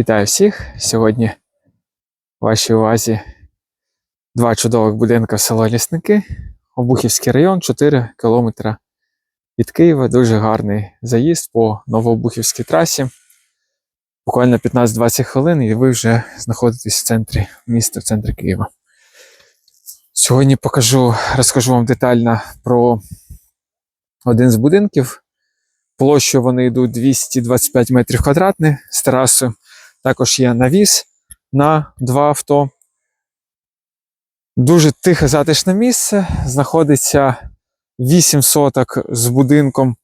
Вітаю всіх! Сьогодні в вашій увазі два чудових будинки в село Лісники, Обухівський район, 4 кілометри від Києва. Дуже гарний заїзд по Новообухівській трасі. Буквально 15-20 хвилин, і ви вже знаходитесь в центрі міста, в центрі Києва. Сьогодні покажу, розкажу вам детально про один з будинків. Площу вони йдуть 225 метрів квадратних з терасою. Також є навіс на два авто. Дуже тихе затишне місце. Знаходиться 8 соток з будинком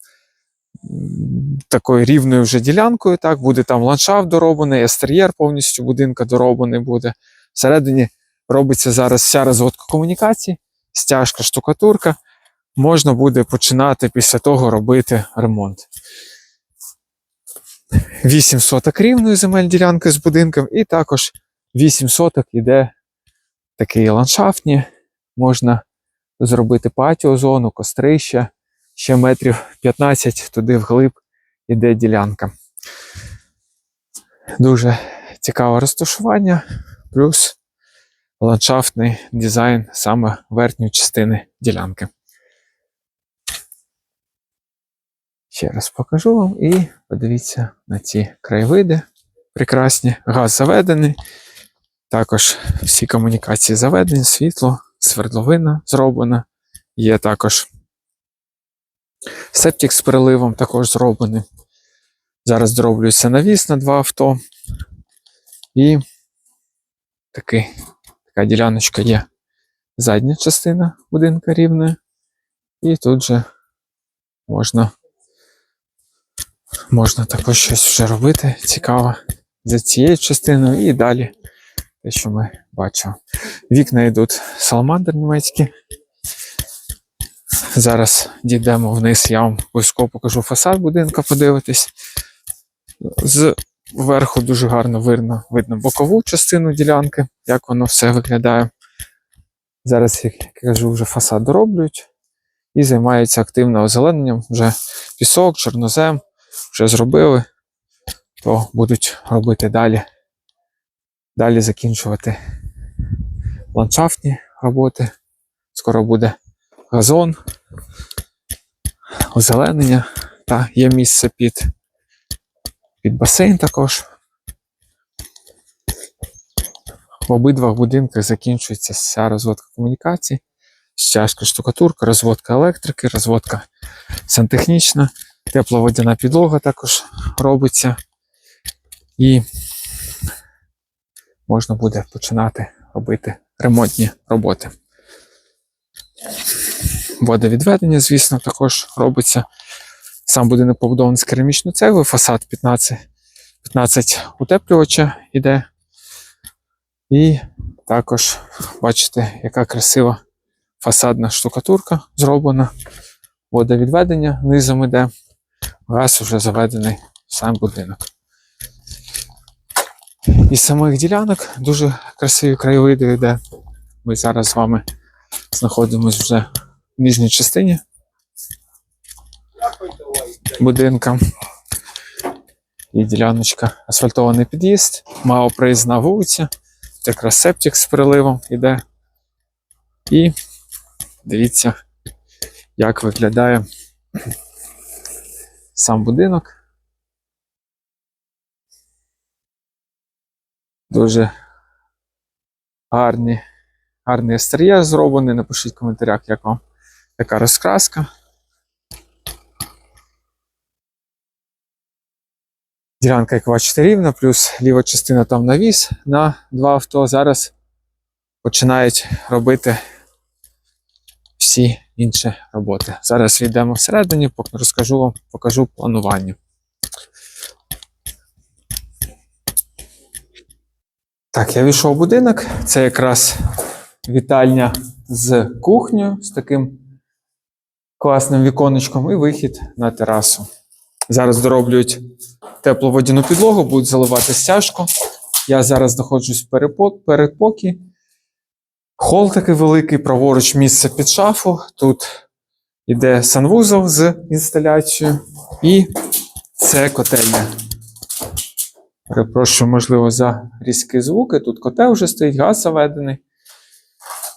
такою рівною вже ділянкою. Так, буде там ландшафт дороблений, естер'єр повністю будинка дороблений буде. Всередині робиться зараз вся розводка комунікацій, стяжка, штукатурка. Можна буде починати після того робити ремонт. 8 соток рівної земель ділянки з будинком, і також 8 соток іде такі ландшафтні. Можна зробити патіозону, кострище, ще метрів 15 туди вглиб іде ділянка. Дуже цікаве розташування, плюс ландшафтний дизайн саме верхньої частини ділянки. Ще раз покажу вам і подивіться на ці краєвиди прекрасні. Газ заведений. Також всі комунікації заведені, світло, свердловина зроблена. Є також септик з переливом також зроблений. Зараз дроблюється навіс на два авто. І такий, така діляночка є. Задня частина будинка рівна. І тут же можна можна також щось вже робити цікаве за цією частиною і далі те, що ми бачимо. Вікна йдуть саламандр німецькі. Зараз дійдемо вниз, я вам обов'язково покажу фасад будинка, подивитись. Зверху дуже гарно видно, видно бокову частину ділянки, як воно все виглядає. Зараз, як я кажу, вже фасад дороблюють і займаються активно озелененням. Вже пісок, чорнозем вже зробили, то будуть робити далі. Далі закінчувати ландшафтні роботи. Скоро буде газон, озеленення, та є місце під, під басейн також. В обидвах будинках закінчується вся розводка комунікацій, стяжка штукатурка, розводка електрики, розводка сантехнічна. Тепловодяна підлога також робиться. І можна буде починати робити ремонтні роботи. Водовідведення, звісно, також робиться. Сам будинок побудований з керамічної цегли, фасад 15, 15 утеплювача йде. І також бачите, яка красива фасадна штукатурка зроблена. Водовідведення низом іде. Газ вже заведений сам будинок. Із самих ділянок дуже красиві краєвиди йде. Ми зараз з вами знаходимося вже в нижній частині будинка. І діляночка асфальтований під'їзд, мало проїзна вулиця, якраз септик з переливом йде. І дивіться, як виглядає сам будинок. Дуже гарні, гарний екстер'єр зроблений. Напишіть в коментарях, як вам така розкраска. Ділянка, як бачите, рівна, плюс ліва частина там навіс на два авто. Зараз починають робити всі інші роботи. Зараз йдемо всередині, розкажу вам, покажу планування. Так, я війшов в будинок. Це якраз вітальня з кухнею, з таким класним віконечком, і вихід на терасу. Зараз дороблюють тепловодяну підлогу, будуть заливати стяжку. Я зараз знаходжусь в передпокій. Хол такий великий, праворуч місце під шафу. Тут іде санвузол з інсталяцією. І це котельня. Перепрошую, можливо, за різкі звуки. Тут котел вже стоїть, газ заведений.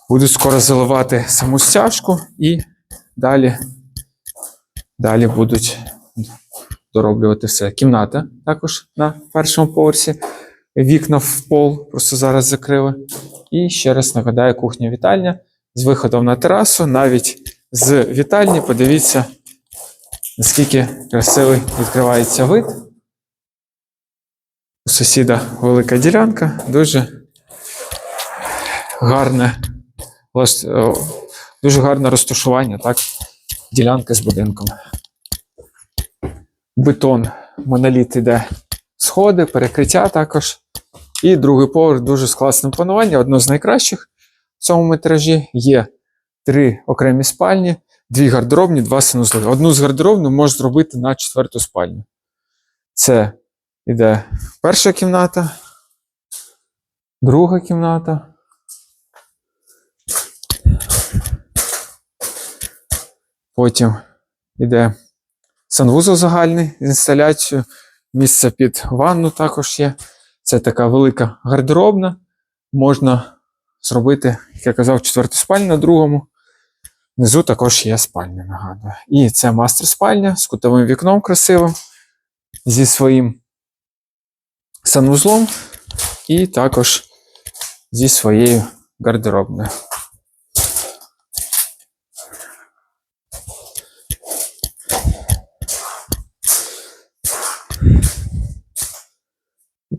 Буду скоро заливати саму стяжку і далі, далі будуть дороблювати все. Кімната також на першому поверсі. Вікна в пол, просто зараз закрили. І ще раз нагадаю, кухня-вітальня з виходом на терасу, навіть з вітальні. Подивіться, наскільки красивий відкривається вид. У сусіда велика ділянка, дуже гарне, дуже гарне розташування, так? Ділянка з будинком. Бетон, моноліт іде сходи, перекриття також. І другий поверх дуже з класним плануванням, одно з найкращих в цьому метражі. Є три окремі спальні, дві гардеробні, два санузли. Одну з гардеробну можна зробити на четверту спальню. Це іде перша кімната, друга кімната. Потім іде санвузол загальний з інсталяцією. Місце під ванну також є. Це така велика гардеробна. Можна зробити, як я казав, четверту спальню на другому. Внизу також є спальня, нагадую. І це мастер спальня з кутовим вікном красивим, зі своїм санвузлом, і також зі своєю гардеробною.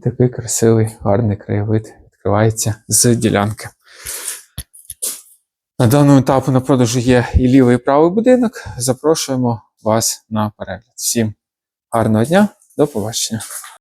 Такий красивий, гарний краєвид відкривається з ділянки. На даному етапу на продажу є і лівий, і правий будинок. Запрошуємо вас на перегляд. Всім гарного дня, до побачення.